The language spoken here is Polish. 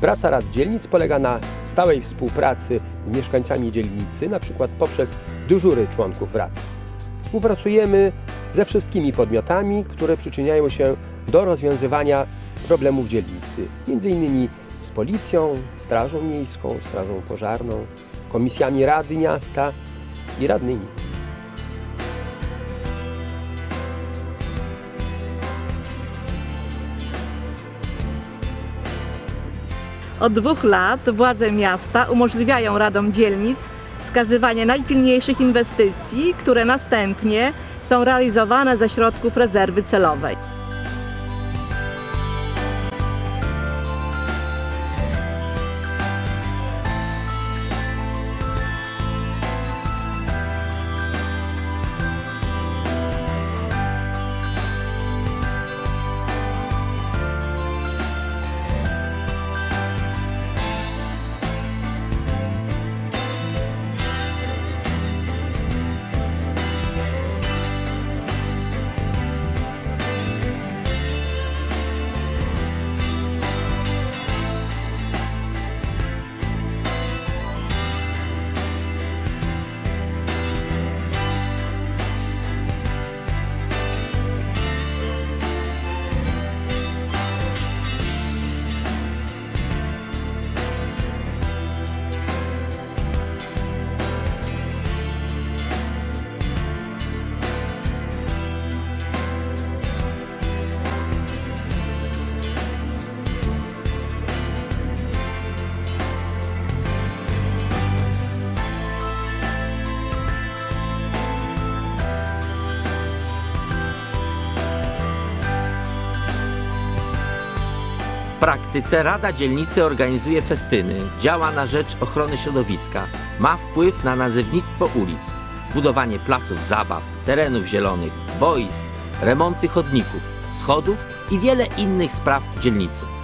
Praca rad dzielnic polega na stałej współpracy z mieszkańcami dzielnicy, na przykład poprzez dyżury członków rad. Współpracujemy ze wszystkimi podmiotami, które przyczyniają się do rozwiązywania problemów dzielnicy, innymi z policją, strażą miejską, strażą pożarną, komisjami rady miasta i radnymi. Od dwóch lat władze miasta umożliwiają radom dzielnic wskazywanie najpilniejszych inwestycji, które następnie są realizowane ze środków rezerwy celowej. Praktyce Rada Dzielnicy organizuje festyny, działa na rzecz ochrony środowiska, ma wpływ na nazewnictwo ulic, budowanie placów zabaw, terenów zielonych, boisk, remonty chodników, schodów i wiele innych spraw dzielnicy.